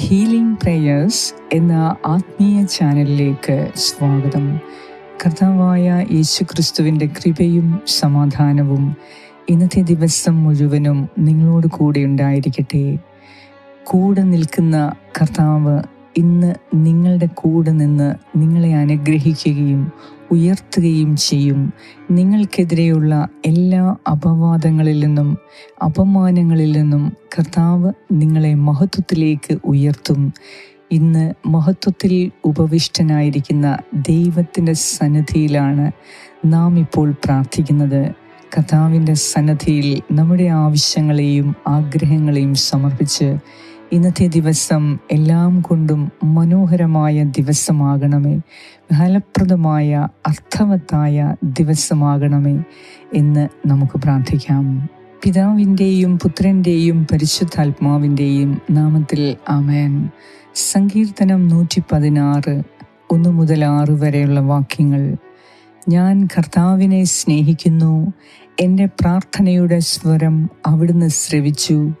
Healing prayers എന്ന ആത്മീയ ചാനലിലേക്ക് സ്വാഗതം. കർത്താവായ യേശു ക്രിസ്തുവിന്റെ കൃപയും സമാധാനവും ഇന്നത്തെ ദിവസം മുഴുവനും നിങ്ങളോട് കൂടെ ഉണ്ടായിരിക്കട്ടെ. കൂടെ നിൽക്കുന്ന കർത്താവ് ഇന്ന് നിങ്ങളുടെ കൂടെ നിന്ന് നിങ്ങളെ അനുഗ്രഹിക്കുകയും ഉയർത്തുകയും ചെയ്യും. നിങ്ങൾക്കെതിരെയുള്ള എല്ലാ അപവാദങ്ങളിൽ നിന്നും അപമാനങ്ങളിൽ നിന്നും കർത്താവ് നിങ്ങളെ മഹത്വത്തിലേക്ക് ഉയർത്തും. ഇന്ന് മഹത്വത്തിൽ ഉപവിഷ്ടനായിരിക്കുന്ന ദൈവത്തിന്റെ സന്നിധിയിലാണ് നാം ഇപ്പോൾ പ്രാർത്ഥിക്കുന്നത്. കർത്താവിന്റെ സന്നദ്ധിയിൽ നമ്മുടെ ആവശ്യങ്ങളെയും ആഗ്രഹങ്ങളെയും സമർപ്പിച്ച് ഇന്നത്തെ ദിവസം എല്ലാം കൊണ്ടും മനോഹരമായ ദിവസമാകണമേ. ഫലപ്രദമായ അർത്ഥവത്തായ ദിവസമാകണമേ എന്ന് നമുക്ക് പ്രാർത്ഥിക്കാം. പിതാവിന്റെയും പുത്രന്റെയും പരിശുദ്ധാത്മാവിന്റെയും നാമത്തിൽ ആമേൻ. സങ്കീർത്തനം നൂറ്റി പതിനാറ് ഒന്ന് മുതൽ ആറ് വരെയുള്ള വാക്യങ്ങൾ. ഞാൻ കർത്താവിനെ സ്നേഹിക്കുന്നു. എന്റെ പ്രാർത്ഥനയുടെ സ്വരം അവിടുന്ന് ശ്രവിച്ചു.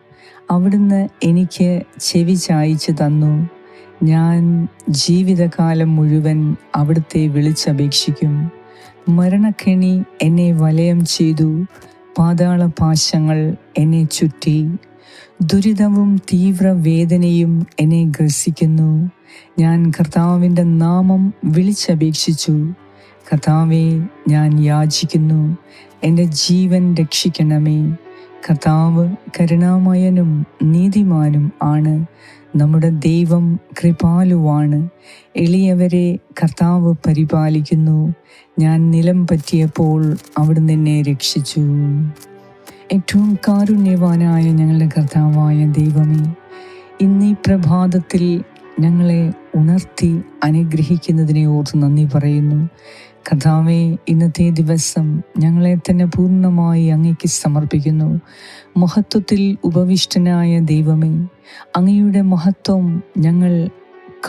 അവിടുന്ന് എനിക്ക് ചെവി ചായച്ചു തന്നു. ഞാൻ ജീവിതകാലം മുഴുവൻ അവിടുത്തെ വിളിച്ചപേക്ഷിക്കും. മരണക്കെണി എന്നെ വലയം ചെയ്തു. പാതാള പാശങ്ങൾ എന്നെ ചുറ്റി. ദുരിതവും തീവ്രവേദനയും എന്നെ ഗ്രസിക്കുന്നു. ഞാൻ കർത്താവിന്റെ നാമം വിളിച്ചപേക്ഷിച്ചു. കർത്താവെ ഞാൻ യാചിക്കുന്നു. എന്റെ ജീവൻ രക്ഷിക്കണമേ. കർത്താവ് കരുണാമയനും നീതിമാനും ആണ്. നമ്മുടെ ദൈവം കൃപാലുവാണ്. എളിയവരെ കർത്താവ് പരിപാലിക്കുന്നു. ഞാൻ നിലം പറ്റിയപ്പോൾ അവിടുന്ന് എന്നെ രക്ഷിച്ചു. ഏറ്റവും കാരുണ്യവാനായ ഞങ്ങളുടെ കർത്താവായ ദൈവമേ ഇന്നീ പ്രഭാതത്തിൽ ഞങ്ങളെ ഉണർത്തി അനുഗ്രഹിക്കുന്നതിനെ ഓർത്ത് നന്ദി പറയുന്നു. കഥാവെ ഇന്നത്തെ ദിവസം ഞങ്ങളെ തന്നെ പൂർണമായി അങ്ങയ്ക്ക് സമർപ്പിക്കുന്നു. മഹത്വത്തിൽ ഉപവിഷ്ടനായ ദൈവമേ അങ്ങയുടെ മഹത്വം ഞങ്ങൾ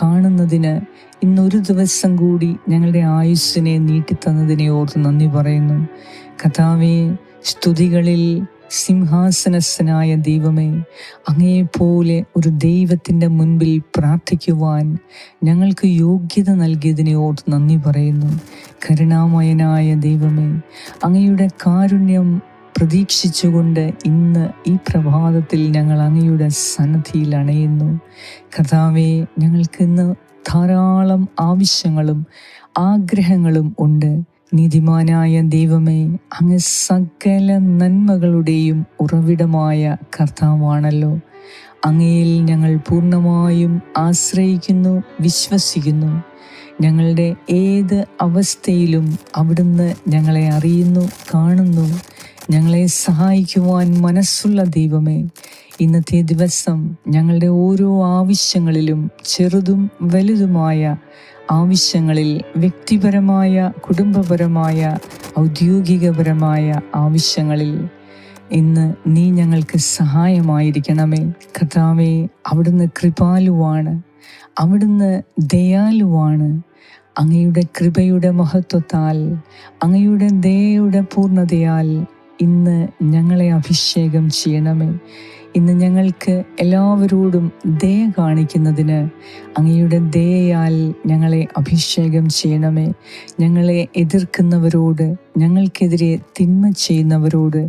കാണുന്നതിന് ഇന്നൊരു ദിവസം കൂടി ഞങ്ങളുടെ ആയുസ്സിനെ നീട്ടിത്തന്നതിനെ ഓർത്ത് നന്ദി പറയുന്നു. കഥാവെ സ്തുതികളിൽ സിംഹാസനസ്ഥനായ ദൈവമേ അങ്ങയെപ്പോലെ ഒരു ദൈവത്തിന്റെ മുൻപിൽ പ്രാർത്ഥിക്കുവാൻ ഞങ്ങൾക്ക് യോഗ്യത നൽകിയതിനെ ഓർത്ത് നന്ദി പറയുന്നു. കരുണാമയനായ ദൈവമേ അങ്ങയുടെ കാരുണ്യം പ്രതീക്ഷിച്ചുകൊണ്ട് ഇന്ന് ഈ പ്രഭാതത്തിൽ ഞങ്ങൾ അങ്ങയുടെ സന്നദ്ധിയിൽ അണയുന്നു. കഥാവെ ഞങ്ങൾക്കിന്ന് ധാരാളം ആവശ്യങ്ങളും ആഗ്രഹങ്ങളും ഉണ്ട്. നീതിമാനായ ദൈവമേ അങ്ങ് സകല നന്മകളുടെയും ഉറവിടമായ കർത്താവാണല്ലോ. അങ്ങയിൽ ഞങ്ങൾ പൂർണമായും ആശ്രയിക്കുന്നു വിശ്വസിക്കുന്നു. ഞങ്ങളുടെ ഏത് അവസ്ഥയിലും അവിടുന്ന് ഞങ്ങളെ അറിയുന്നു കാണുന്നു. ഞങ്ങളെ സഹായിക്കുവാൻ മനസ്സുള്ള ദൈവമേ ഇന്നത്തെ ദിവസം ഞങ്ങളുടെ ഓരോ ആവശ്യങ്ങളിലും ചെറുതും വലുതുമായ ആവശ്യങ്ങളിൽ വ്യക്തിപരമായ കുടുംബപരമായ ഔദ്യോഗികപരമായ ആവശ്യങ്ങളിൽ ഇന്ന് നീ ഞങ്ങൾക്ക് സഹായമായിരിക്കണമേ. കർത്താവെ അവിടുന്ന് കൃപാലുവാണ് അവിടുന്ന് ദയാലുവാണ്. അങ്ങയുടെ കൃപയുടെ മഹത്വത്താൽ അങ്ങയുടെ ദയയുടെ പൂർണതയാൽ ഇന്ന് ഞങ്ങളെ അഭിഷേകം ചെയ്യണമേ. ഇന്ന് ഞങ്ങൾക്ക് എല്ലാവരോടും ദയ കാണിക്കുന്നതിന് അങ്ങയുടെ ദയയാൽ ഞങ്ങളെ അഭിഷേകം ചെയ്യണമേ. ഞങ്ങളെ എതിർക്കുന്നവരോട് ഞങ്ങൾക്കെതിരെ തിന്മ ചെയ്യുന്നവരോട്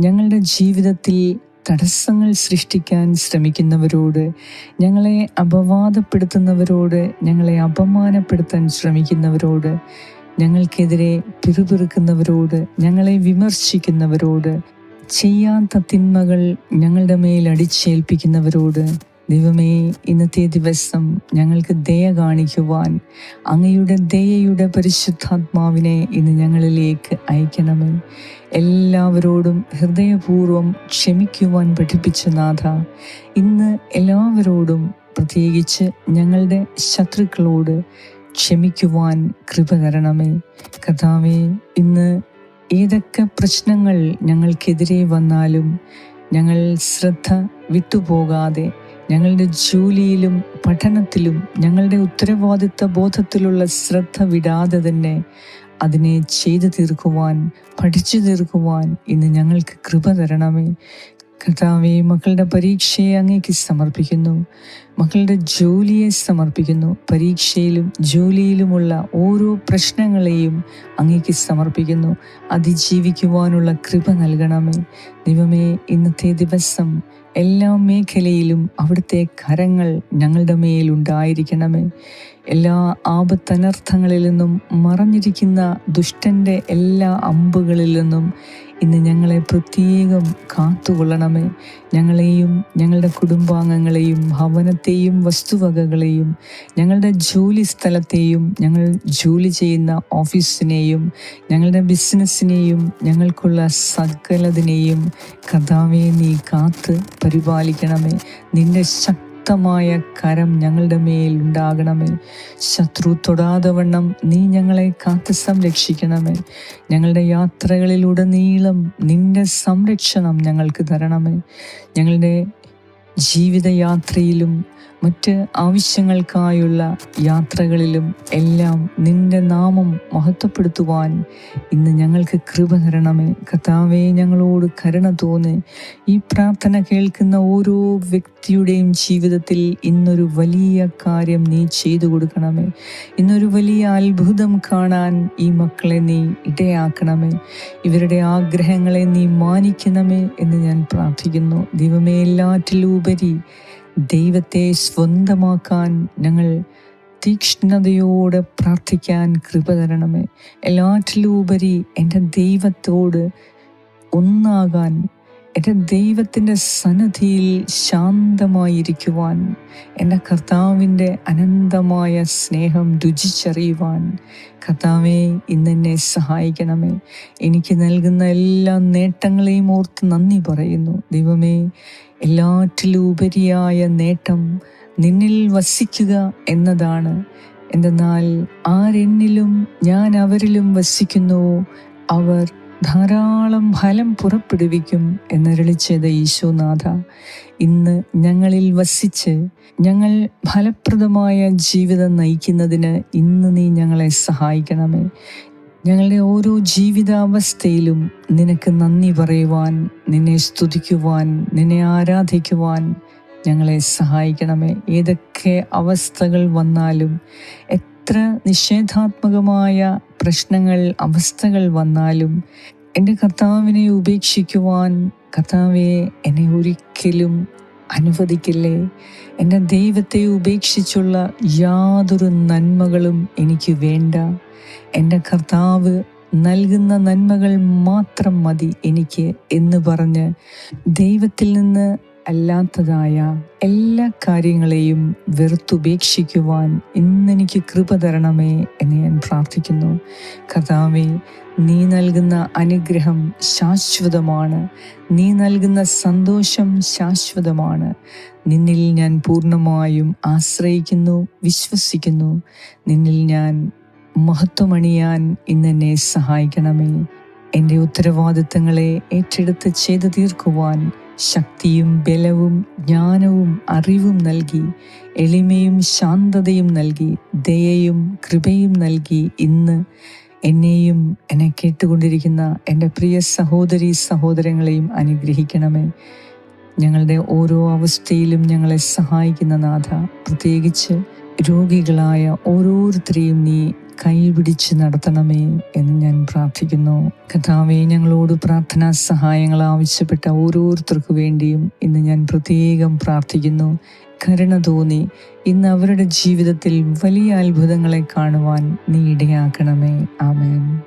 ഞങ്ങളുടെ ജീവിതത്തിൽ തടസ്സങ്ങൾ സൃഷ്ടിക്കാൻ ശ്രമിക്കുന്നവരോട് ഞങ്ങളെ അപവാദപ്പെടുത്തുന്നവരോട് ഞങ്ങളെ അപമാനപ്പെടുത്താൻ ശ്രമിക്കുന്നവരോട് ഞങ്ങൾക്കെതിരെ പിറുപിറുക്കുന്നവരോട് ഞങ്ങളെ വിമർശിക്കുന്നവരോട് ചെയ്യാത്ത തിന്മകൾ ഞങ്ങളുടെ മേൽ അടിച്ചേൽപ്പിക്കുന്നവരോട് ദൈവമേ ഇന്നത്തെ ദിവസം ഞങ്ങൾക്ക് ദയ കാണിക്കുവാൻ അങ്ങയുടെ ദയയുടെ പരിശുദ്ധാത്മാവിനെ ഇന്ന് ഞങ്ങളിലേക്ക് അയക്കണമേ. എല്ലാവരോടും ഹൃദയപൂർവം ക്ഷമിക്കുവാൻ പഠിപ്പിച്ച നാഥ ഇന്ന് എല്ലാവരോടും പ്രത്യേകിച്ച് ഞങ്ങളുടെ ശത്രുക്കളോട് ക്ഷമിക്കുവാൻ കൃപ തരണമേ. കഥാവേ ഇന്ന് ഏതൊക്കെ പ്രശ്നങ്ങൾ ഞങ്ങൾക്കെതിരെ വന്നാലും ഞങ്ങൾ ശ്രദ്ധ വിട്ടുപോകാതെ ഞങ്ങളുടെ ജോലിയിലും പഠനത്തിലും ഞങ്ങളുടെ ഉത്തരവാദിത്ത ബോധത്തിലുള്ള ശ്രദ്ധ വിടാതെ തന്നെ അതിനെ ചെയ്തു തീർക്കുവാൻ പഠിച്ചു തീർക്കുവാൻ ഇന്ന് ഞങ്ങൾക്ക് കൃപ തരണമേ. കർത്താവെ മക്കളുടെ പരീക്ഷയെ അങ്ങേക്ക് സമർപ്പിക്കുന്നു. മക്കളുടെ ജോലിയെ സമർപ്പിക്കുന്നു. പരീക്ഷയിലും ജോലിയിലുമുള്ള ഓരോ പ്രശ്നങ്ങളെയും അങ്ങേക്ക് സമർപ്പിക്കുന്നു. അതിജീവിക്കുവാനുള്ള കൃപ നൽകണമേ. ദൈവമേ ഇന്നത്തെ ദിവസം എല്ലാ മേഖലയിലും അവിടുത്തെ കരങ്ങൾ ഞങ്ങളുടെ മേലുണ്ടായിരിക്കണമേ എല്ലാ ആപത്തനർത്ഥങ്ങളിൽ നിന്നും മറഞ്ഞിരിക്കുന്ന ദുഷ്ടന്റെ എല്ലാ അമ്പുകളിൽ നിന്നും ഇന്ന് ഞങ്ങളെ പ്രത്യേകം കാത്തുകൊള്ളണമേ. ഞങ്ങളെയും ഞങ്ങളുടെ കുടുംബാംഗങ്ങളെയും ഭവനത്തെയും വസ്തുവകകളെയും ഞങ്ങളുടെ ജോലി സ്ഥലത്തെയും ഞങ്ങൾ ജോലി ചെയ്യുന്ന ഓഫീസിനെയും ഞങ്ങളുടെ ബിസിനസ്സിനെയും ഞങ്ങൾക്കുള്ള സകലതിനെയും കഥാവെ നീ കാത്ത് പരിപാലിക്കണമേ. നിന്റെ ശക്തമായ കരം ഞങ്ങളുടെ മേൽ ഉണ്ടാകണമേ. ശത്രു തൊടാതെ വണ്ണം നീ ഞങ്ങളെ കാത്ത് സംരക്ഷിക്കണമേ. ഞങ്ങളുടെ യാത്രകളിലുടനീളം നിന്റെ സംരക്ഷണം ഞങ്ങൾക്ക് തരണമേ. ഞങ്ങളുടെ ജീവിതയാത്രയിലും മറ്റ് ആവശ്യങ്ങൾക്കായുള്ള യാത്രകളിലും എല്ലാം നിന്റെ നാമം മഹത്വപ്പെടുത്തുവാൻ ഇന്ന് ഞങ്ങൾക്ക് കൃപ തരണമേ. കർത്താവേ ഞങ്ങളോട് കരുണ തോന്നി. ഈ പ്രാർത്ഥന കേൾക്കുന്ന ഓരോ വ്യക്തിയുടെയും ജീവിതത്തിൽ ഇന്നൊരു വലിയ കാര്യം നീ ചെയ്തു കൊടുക്കണമേ. ഇന്നൊരു വലിയ അത്ഭുതം കാണാൻ ഈ മക്കളെ നീ ഇടയാക്കണമേ. ഇവരുടെ ആഗ്രഹങ്ങളെ നീ മാനിക്കണമേ എന്ന് ഞാൻ പ്രാർത്ഥിക്കുന്നു. ദൈവമേ എല്ലാറ്റിലുപരി ദൈവത്തെ സ്വന്തമാക്കാൻ ഞങ്ങൾ തീക്ഷ്ണതയോടെ പ്രാർത്ഥിക്കാൻ കൃപ തരണമേ. എല്ലാറ്റിലുപരി എന്റെ ദൈവത്തോട് ഒന്നാകാൻ എന്റെ ദൈവത്തിന്റെ സന്നദ്ധിയിൽ ശാന്തമായിരിക്കുവാൻ എന്റെ കർത്താവിന്റെ അനന്തമായ സ്നേഹം രുചിച്ചറിയുവാൻ കർത്താവെ ഇന്നെന്നെ സഹായിക്കണമേ. എനിക്ക് നൽകുന്ന എല്ലാ നേട്ടങ്ങളെയും ഓർത്ത് നന്ദി പറയുന്നു. ദൈവമേ എല്ലാറ്റിലുപരിയായ നേട്ടം നിന്നിൽ വസിക്കുക എന്നതാണ്. എന്തെന്നാൽ ആരെന്നിലും ഞാൻ അവരിലും വസിക്കുന്നുവോ അവർ ധാരാളം ഫലം പുറപ്പെടുവിക്കും എന്നരളി ചെയ്ത ഈശോനാഥ ഇന്ന് ഞങ്ങളിൽ വസിച്ച് ഞങ്ങൾ ഫലപ്രദമായ ജീവിതം നയിക്കുന്നതിന് ഇന്ന് നീ ഞങ്ങളെ സഹായിക്കണമേ. ഞങ്ങളുടെ ഓരോ ജീവിതാവസ്ഥയിലും നിനക്ക് നന്ദി പറയുവാൻ നിന്നെ സ്തുതിക്കുവാൻ നിന്നെ ആരാധിക്കുവാൻ ഞങ്ങളെ സഹായിക്കണമേ. ഏതൊക്കെ അവസ്ഥകൾ വന്നാലും എത്ര നിഷേധാത്മകമായ പ്രശ്നങ്ങൾ അവസ്ഥകൾ വന്നാലും എന്റെ കർത്താവിനെ ഉപേക്ഷിക്കുവാൻ കർത്താവെ എന്നെ ഒരിക്കലും അനുവദിക്കില്ലേ? എന്റെ ദൈവത്തെ ഉപേക്ഷിച്ചുള്ള യാതൊരു നന്മകളും എനിക്ക് വേണ്ട. എന്റെ കർത്താവ് നൽകുന്ന നന്മകൾ മാത്രം മതി എനിക്ക് എന്ന് പറഞ്ഞ് ദൈവത്തിൽ നിന്ന് അല്ലാത്തതായ എല്ലാ കാര്യങ്ങളെയും വെറുത്തുപേക്ഷിക്കുവാൻ ഇന്നെനിക്ക് കൃപ തരണമേ എന്ന് ഞാൻ പ്രാർത്ഥിക്കുന്നു. കഥാവി നീ നൽകുന്ന അനുഗ്രഹം ശാശ്വതമാണ്. നീ നൽകുന്ന സന്തോഷം ശാശ്വതമാണ്. നിന്നിൽ ഞാൻ പൂർണമായും ആശ്രയിക്കുന്നു വിശ്വസിക്കുന്നു. നിന്നിൽ ഞാൻ മഹത്വമണിയാൻ ഇന്നെന്നെ സഹായിക്കണമേ. എന്റെ ഉത്തരവാദിത്തങ്ങളെ ഏറ്റെടുത്ത് ചെയ്തു തീർക്കുവാൻ ശക്തിയും ബലവും ജ്ഞാനവും അറിവും നൽകി എളിമയും ശാന്തതയും നൽകി ദയയും കൃപയും നൽകി ഇന്ന് എന്നെയും എന്നെ കേട്ടുകൊണ്ടിരിക്കുന്ന എന്റെ പ്രിയ സഹോദരി സഹോദരങ്ങളെയും അനുഗ്രഹിക്കണമേ. ഞങ്ങളുടെ ഓരോ അവസ്ഥയിലും ഞങ്ങളെ സഹായിക്കുന്ന നാഥ പ്രത്യേകിച്ച് രോഗികളായ ഓരോരുത്തരെയും നീ കൈപിടിച്ച് നടത്തണമേ എന്ന് ഞാൻ പ്രാർത്ഥിക്കുന്നു. കഥാവെ ഞങ്ങളോട് പ്രാർത്ഥനാ സഹായങ്ങൾ ആവശ്യപ്പെട്ട ഓരോരുത്തർക്കു വേണ്ടിയും ഇന്ന് ഞാൻ പ്രത്യേകം പ്രാർത്ഥിക്കുന്നു. കരുണ തോന്നി ഇന്ന് അവരുടെ ജീവിതത്തിൽ വലിയ അത്ഭുതങ്ങളെ കാണുവാൻ നീ ഇടയാക്കണമേ ആമേൻ.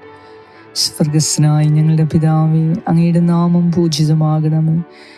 സ്വർഗസ്നായി ഞങ്ങളുടെ പിതാവേ അങ്ങയുടെ നാമം പൂജിതമാകണമേ.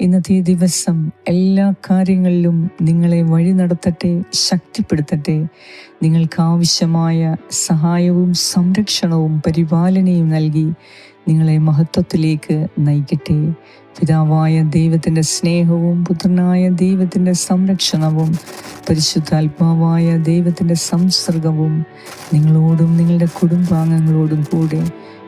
ഇന്നത്തെ ദിവസം എല്ലാ കാര്യങ്ങളിലും നിങ്ങളെ വഴി നടത്തട്ടെ ശക്തിപ്പെടുത്തട്ടെ. നിങ്ങൾക്ക് ആവശ്യമായ സഹായവും സംരക്ഷണവും പരിപാലനയും നൽകി നിങ്ങളെ മഹത്വത്തിലേക്ക് നയിക്കട്ടെ. പിതാവായ ദൈവത്തിന്റെ സ്നേഹവും പുത്രനായ ദൈവത്തിന്റെ സംരക്ഷണവും പരിശുദ്ധാത്മാവായ ദൈവത്തിന്റെ സംസർഗവും നിങ്ങളോടും നിങ്ങളുടെ കുടുംബാംഗങ്ങളോടും കൂടെ